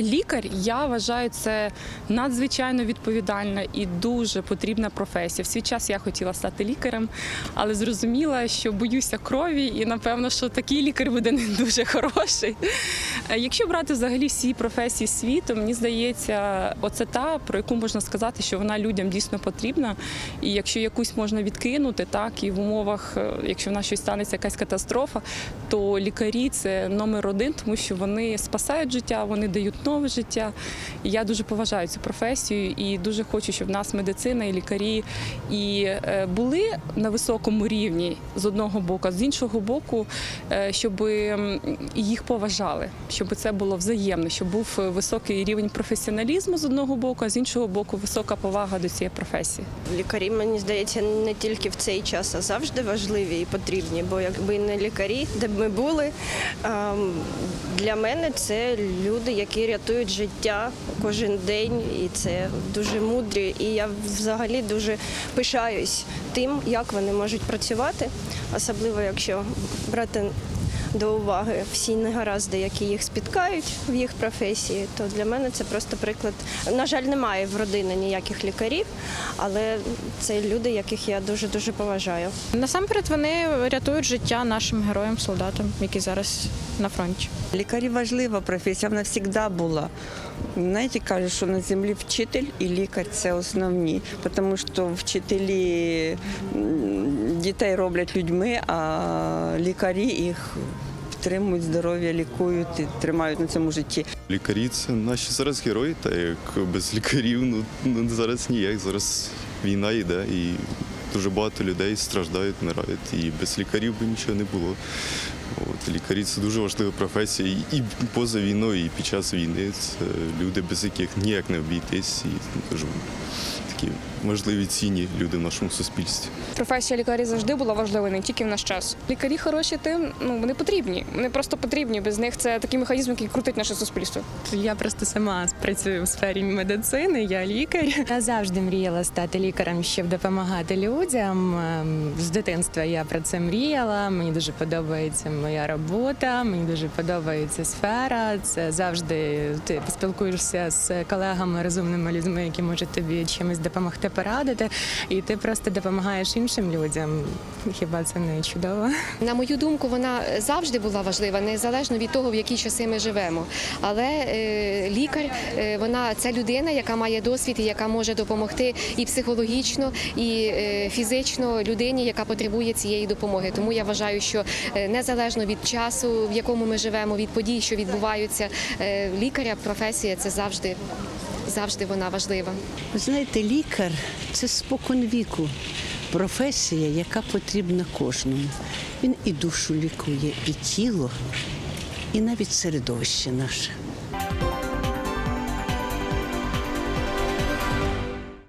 Лікар, я вважаю, це надзвичайно відповідальна і дуже потрібна професія. В свій час я хотіла стати лікарем, але зрозуміла, що боюся крові, і напевно, що такий лікар буде не дуже хороший. Е, Якщо брати взагалі всі професії світу, мені здається, оце та, про яку можна сказати, що вона людям дійсно потрібна. І якщо якусь можна відкинути, так і в умовах, е, якщо в нас щось станеться якась катастрофа, то лікарі це номер один, тому що вони спасають життя, вони дають нове життя. І я дуже поважаю цю професію і дуже хочу, щоб в нас медицина і лікарі і е, були на високому рівні з одного боку, а з іншого боку, е, щоб їх поважали, щоб це було взаємно, щоб був високий рівень професіоналізму з одного боку, а з іншого боку, висока повага до цієї професії. Лікарі, мені здається, не тільки в цей час, а завжди важливі і потрібні. Бо якби не лікарі, де б ми були, для мене це люди, які рятують життя кожен день, і це дуже мудрі. І я взагалі дуже пишаюсь тим, як вони можуть працювати, особливо якщо брати. До уваги всі негаразди, які їх спіткають в їх професії, то для мене це просто приклад. На жаль, немає в родині ніяких лікарів, але це люди, яких я дуже дуже поважаю. Насамперед вони рятують життя нашим героям, солдатам, які зараз на фронті. Лікарі важлива професія, вона завжди була. Знаєте, кажуть, що на землі вчитель і лікар це основні, тому що вчителі дітей роблять людьми, а лікарі їх підтримують здоров'я, лікують і тримають на цьому житті. Лікарі це наші зараз герої, та як без лікарів ну, ну зараз ніяк. Зараз війна йде і дуже багато людей страждають, вмирають. І без лікарів би нічого не було. От, лікарі це дуже важлива професія і, поза війною, і під час війни. Це люди, без яких ніяк не обійтись. І дуже такі важливі цінні люди в нашому суспільстві. Професія лікарів завжди була важлива, не тільки в наш час. Лікарі хороші тим, ну вони потрібні. Вони просто потрібні. Без них це такий механізм, який крутить наше суспільство. Я просто сама працюю в сфері медицини, я лікар. Я завжди мріяла стати лікарем, щоб допомагати людям. Ем, З дитинства я про це мріяла. Мені дуже подобається моя робота, мені дуже подобається сфера. Це завжди ти спілкуєшся з колегами, розумними людьми, які можуть тобі чимось допомогти порадити, і ти просто допомагаєш іншим людям. Хіба це не чудово? На мою думку, вона завжди була важлива, незалежно від того, в які часи ми живемо. Але е, лікар, е, вона це людина, яка має досвід і яка може допомогти і психологічно, і е, фізично людині, яка потребує цієї допомоги. Тому я вважаю, що е, незалежно від часу, в якому ми живемо, від подій, що відбуваються, е, лікаря професія це завжди, завжди вона важлива. Знаєте, лікар це спокон віку. Професія, яка потрібна кожному. Він і душу лікує, і тіло, і навіть середовище наше.